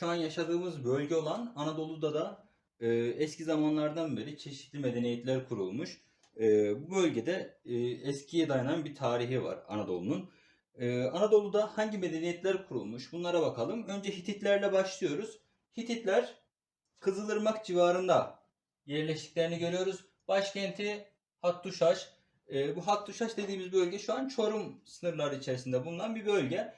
şu an yaşadığımız bölge olan Anadolu'da da e, eski zamanlardan beri çeşitli medeniyetler kurulmuş. E, bu bölgede e, eskiye dayanan bir tarihi var Anadolu'nun. E, Anadolu'da hangi medeniyetler kurulmuş bunlara bakalım. Önce Hititlerle başlıyoruz. Hititler Kızılırmak civarında yerleştiklerini görüyoruz. Başkenti Hattuşaş. E, bu Hattuşaş dediğimiz bölge şu an Çorum sınırları içerisinde bulunan bir bölge.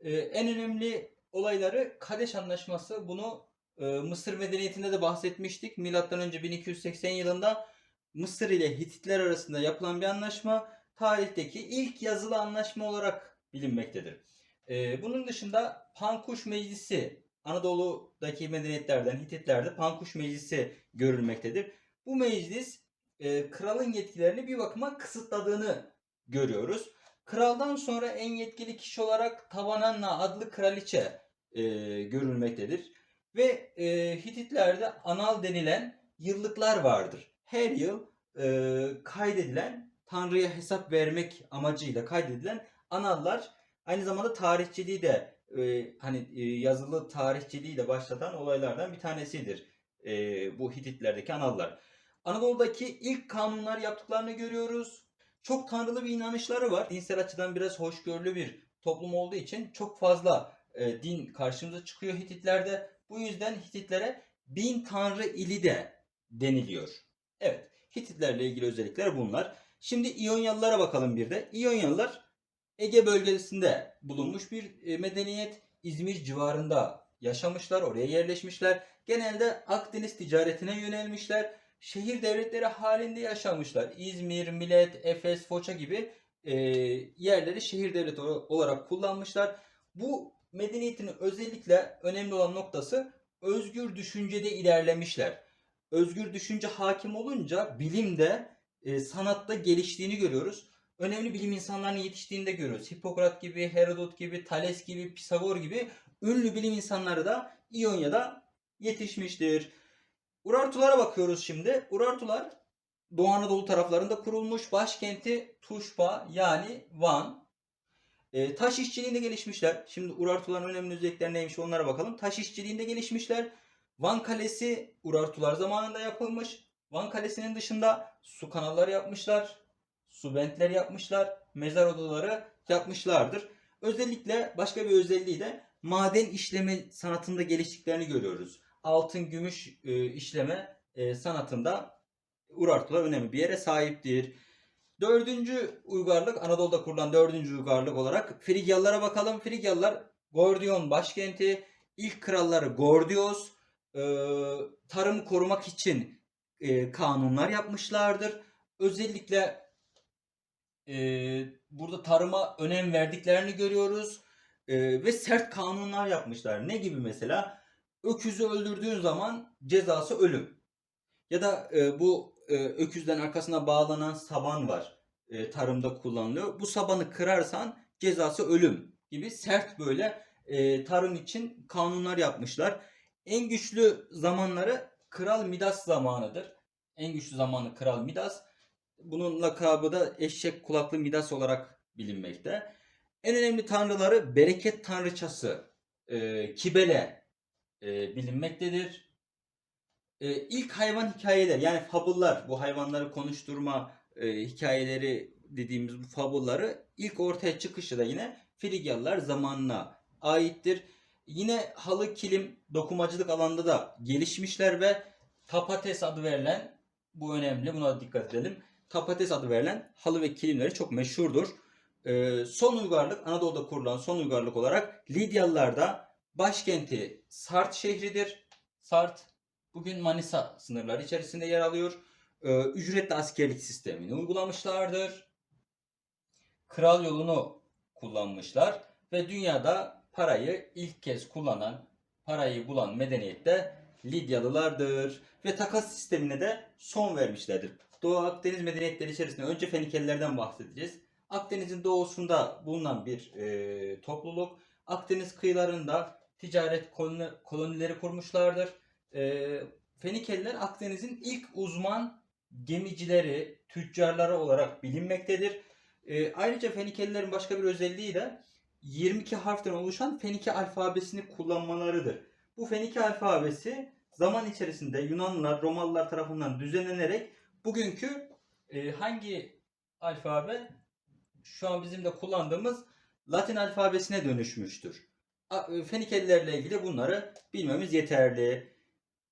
E, en önemli olayları Kadeş Anlaşması. Bunu e, Mısır medeniyetinde de bahsetmiştik. Milattan önce 1280 yılında Mısır ile Hititler arasında yapılan bir anlaşma tarihteki ilk yazılı anlaşma olarak bilinmektedir. E, bunun dışında Pankuş Meclisi Anadolu'daki medeniyetlerden Hititlerde Pankuş Meclisi görülmektedir. Bu meclis e, kralın yetkilerini bir bakıma kısıtladığını görüyoruz. Kraldan sonra en yetkili kişi olarak Tavananna adlı kraliçe e, görülmektedir. Ve e, Hititlerde anal denilen yıllıklar vardır. Her yıl e, kaydedilen Tanrı'ya hesap vermek amacıyla kaydedilen anallar aynı zamanda tarihçiliği de e, hani e, yazılı tarihçiliği de başlatan olaylardan bir tanesidir. E, bu Hititlerdeki anallar. Anadolu'daki ilk kanunlar yaptıklarını görüyoruz. Çok tanrılı bir inanışları var. Dinsel açıdan biraz hoşgörülü bir toplum olduğu için çok fazla e, din karşımıza çıkıyor Hititlerde. Bu yüzden Hititlere bin tanrı ili de deniliyor. Evet, Hititlerle ilgili özellikler bunlar. Şimdi İyonyalılara bakalım bir de. İyonyalılar Ege bölgesinde bulunmuş bir e, medeniyet. İzmir civarında yaşamışlar, oraya yerleşmişler. Genelde Akdeniz ticaretine yönelmişler. Şehir devletleri halinde yaşamışlar. İzmir, Milet, Efes, Foça gibi e, yerleri şehir devleti olarak kullanmışlar. Bu medeniyetin özellikle önemli olan noktası özgür düşüncede ilerlemişler. Özgür düşünce hakim olunca bilimde, e, sanatta geliştiğini görüyoruz. Önemli bilim insanlarının yetiştiğini de görüyoruz. Hipokrat gibi, Herodot gibi, Thales gibi, Pisagor gibi ünlü bilim insanları da İonya'da yetişmiştir. Urartulara bakıyoruz şimdi. Urartular Doğu Anadolu taraflarında kurulmuş. Başkenti Tuşba yani Van. E, taş işçiliğinde gelişmişler. Şimdi Urartuların önemli özellikleri neymiş onlara bakalım. Taş işçiliğinde gelişmişler. Van Kalesi Urartular zamanında yapılmış. Van Kalesi'nin dışında su kanalları yapmışlar. Su bentleri yapmışlar. Mezar odaları yapmışlardır. Özellikle başka bir özelliği de maden işleme sanatında geliştiklerini görüyoruz. Altın, gümüş e, işleme e, sanatında Urartular önemli bir yere sahiptir. Dördüncü uygarlık Anadolu'da kurulan dördüncü uygarlık olarak Frigyalılara bakalım. Frigyalılar Gordiyon başkenti. İlk kralları Gordios e, tarımı korumak için e, kanunlar yapmışlardır. Özellikle e, burada tarıma önem verdiklerini görüyoruz. E, ve sert kanunlar yapmışlar. Ne gibi mesela? Öküzü öldürdüğün zaman cezası ölüm. Ya da e, bu e, öküzden arkasına bağlanan saban var. E, tarımda kullanılıyor. Bu sabanı kırarsan cezası ölüm gibi sert böyle e, tarım için kanunlar yapmışlar. En güçlü zamanları Kral Midas zamanıdır. En güçlü zamanı Kral Midas. Bunun lakabı da eşek kulaklı Midas olarak bilinmekte. En önemli tanrıları bereket tanrıçası e, Kibele e, bilinmektedir. E, ilk hayvan hikayeler yani fabullar bu hayvanları konuşturma e, hikayeleri dediğimiz bu fabulları ilk ortaya çıkışı da yine Frigyalılar zamanına aittir. Yine halı kilim dokumacılık alanında da gelişmişler ve tapates adı verilen bu önemli buna dikkat edelim. Tapates adı verilen halı ve kilimleri çok meşhurdur. Ee, son uygarlık Anadolu'da kurulan son uygarlık olarak Lidyalılarda başkenti Sart şehridir. Sart bugün Manisa sınırları içerisinde yer alıyor. Ee, ücretli askerlik sistemini uygulamışlardır. Kral yolunu kullanmışlar ve dünyada parayı ilk kez kullanan, parayı bulan medeniyet de Lidyalılardır. Ve takas sistemine de son vermişlerdir. Doğu Akdeniz medeniyetleri içerisinde önce Fenikelilerden bahsedeceğiz. Akdeniz'in doğusunda bulunan bir e, topluluk. Akdeniz kıyılarında ticaret koloni, kolonileri kurmuşlardır. E, Fenikeliler Akdeniz'in ilk uzman gemicileri, tüccarları olarak bilinmektedir. E, ayrıca Fenikelilerin başka bir özelliği de 22 harften oluşan Fenike alfabesini kullanmalarıdır. Bu Fenike alfabesi zaman içerisinde Yunanlılar, Romalılar tarafından düzenlenerek bugünkü e, hangi alfabe şu an bizim de kullandığımız Latin alfabesine dönüşmüştür. E, Fenikelilerle ilgili bunları bilmemiz yeterli.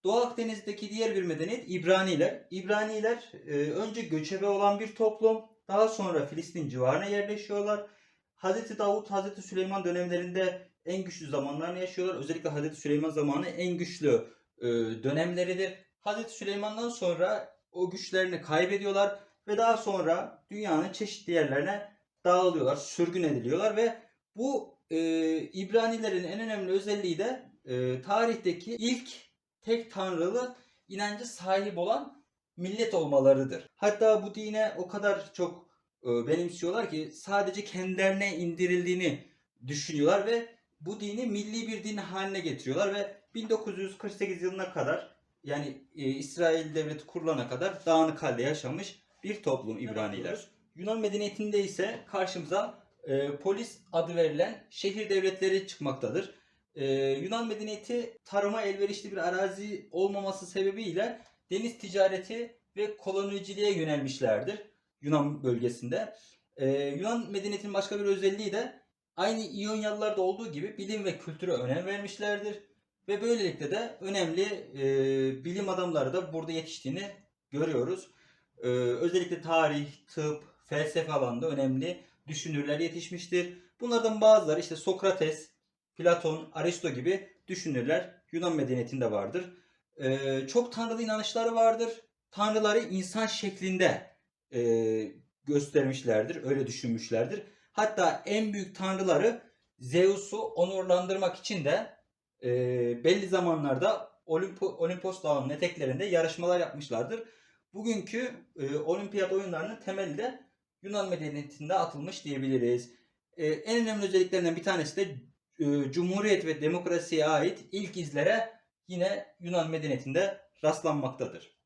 Doğu Akdeniz'deki diğer bir medeniyet İbraniler. İbraniler e, önce göçebe olan bir toplum, daha sonra Filistin civarına yerleşiyorlar. Hazreti Davut, Hazreti Süleyman dönemlerinde en güçlü zamanlarını yaşıyorlar. Özellikle Hazreti Süleyman zamanı en güçlü e, dönemleridir. Hazreti Süleyman'dan sonra o güçlerini kaybediyorlar ve daha sonra dünyanın çeşitli yerlerine dağılıyorlar, sürgün ediliyorlar ve bu e, İbranilerin en önemli özelliği de tarihteki ilk tek tanrılı inancı sahip olan millet olmalarıdır. Hatta bu dine o kadar çok e, benimsiyorlar ki sadece kendilerine indirildiğini düşünüyorlar ve bu dini milli bir din haline getiriyorlar ve 1948 yılına kadar yani e, İsrail devleti kurulana kadar dağınık halde yaşamış bir toplum İbraniler. Yunan medeniyetinde ise karşımıza e, polis adı verilen şehir devletleri çıkmaktadır. E, Yunan medeniyeti tarıma elverişli bir arazi olmaması sebebiyle deniz ticareti ve koloniciliğe yönelmişlerdir Yunan bölgesinde. E, Yunan medeniyetinin başka bir özelliği de aynı İyonyalılarda olduğu gibi bilim ve kültüre önem vermişlerdir. Ve böylelikle de önemli e, bilim adamları da burada yetiştiğini görüyoruz. E, özellikle tarih, tıp, felsefe alanında önemli düşünürler yetişmiştir. Bunlardan bazıları işte Sokrates, Platon, Aristo gibi düşünürler Yunan medeniyetinde vardır. E, çok tanrılı inanışları vardır. Tanrıları insan şeklinde e, göstermişlerdir, öyle düşünmüşlerdir. Hatta en büyük tanrıları Zeus'u onurlandırmak için de e, belli zamanlarda Olimpo, Olimpos Dağı'nın eteklerinde yarışmalar yapmışlardır. Bugünkü e, olimpiyat oyunlarının temeli de Yunan medeniyetinde atılmış diyebiliriz. E, en önemli özelliklerinden bir tanesi de e, Cumhuriyet ve demokrasiye ait ilk izlere yine Yunan medeniyetinde rastlanmaktadır.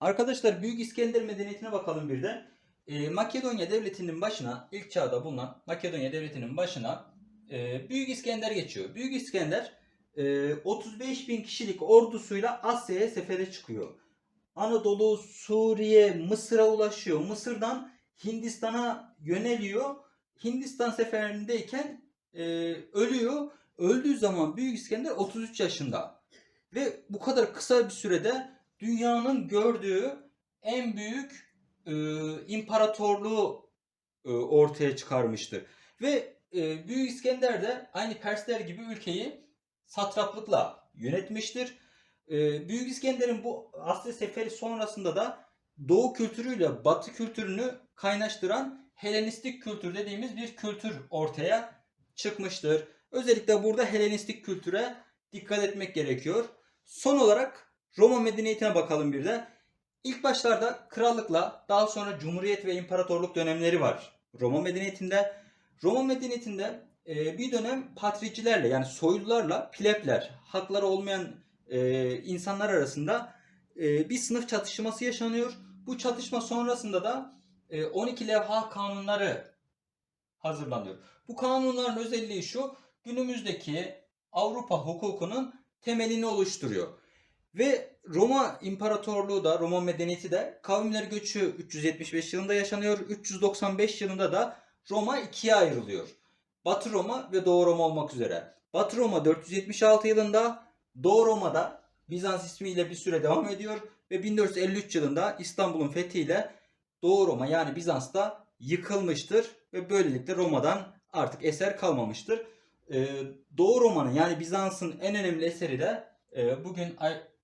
Arkadaşlar Büyük İskender medeniyetine bakalım bir de. E, Makedonya devletinin başına ilk çağda bulunan Makedonya devletinin başına e, Büyük İskender geçiyor. Büyük İskender e, 35 bin kişilik ordusuyla Asya'ya sefere çıkıyor. Anadolu, Suriye, Mısır'a ulaşıyor. Mısır'dan Hindistan'a yöneliyor. Hindistan seferindeyken e, ölüyor. Öldüğü zaman Büyük İskender 33 yaşında. Ve bu kadar kısa bir sürede dünyanın gördüğü en büyük e, imparatorluğu e, ortaya çıkarmıştır. Ve e, Büyük İskender de aynı Persler gibi ülkeyi satraplıkla yönetmiştir. E, Büyük İskender'in bu Asya seferi sonrasında da Doğu kültürüyle Batı kültürünü kaynaştıran Helenistik kültür dediğimiz bir kültür ortaya çıkmıştır. Özellikle burada Helenistik kültüre dikkat etmek gerekiyor. Son olarak Roma medeniyetine bakalım bir de. İlk başlarda krallıkla daha sonra cumhuriyet ve imparatorluk dönemleri var Roma medeniyetinde. Roma medeniyetinde e, bir dönem patricilerle yani soylularla plebler, hakları olmayan e, insanlar arasında e, bir sınıf çatışması yaşanıyor. Bu çatışma sonrasında da e, 12 levha kanunları hazırlanıyor. Bu kanunların özelliği şu, günümüzdeki Avrupa hukukunun temelini oluşturuyor. Ve Roma İmparatorluğu da, Roma medeniyeti de kavimler göçü 375 yılında yaşanıyor. 395 yılında da Roma ikiye ayrılıyor. Batı Roma ve Doğu Roma olmak üzere. Batı Roma 476 yılında, Doğu Roma'da Bizans ismiyle bir süre devam ediyor ve 1453 yılında İstanbul'un fethiyle Doğu Roma yani Bizans'ta yıkılmıştır ve böylelikle Roma'dan artık eser kalmamıştır. Ee, Doğu Roma'nın yani Bizans'ın en önemli eseri de e, bugün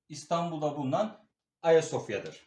İstanbul'da bulunan Ayasofya'dır.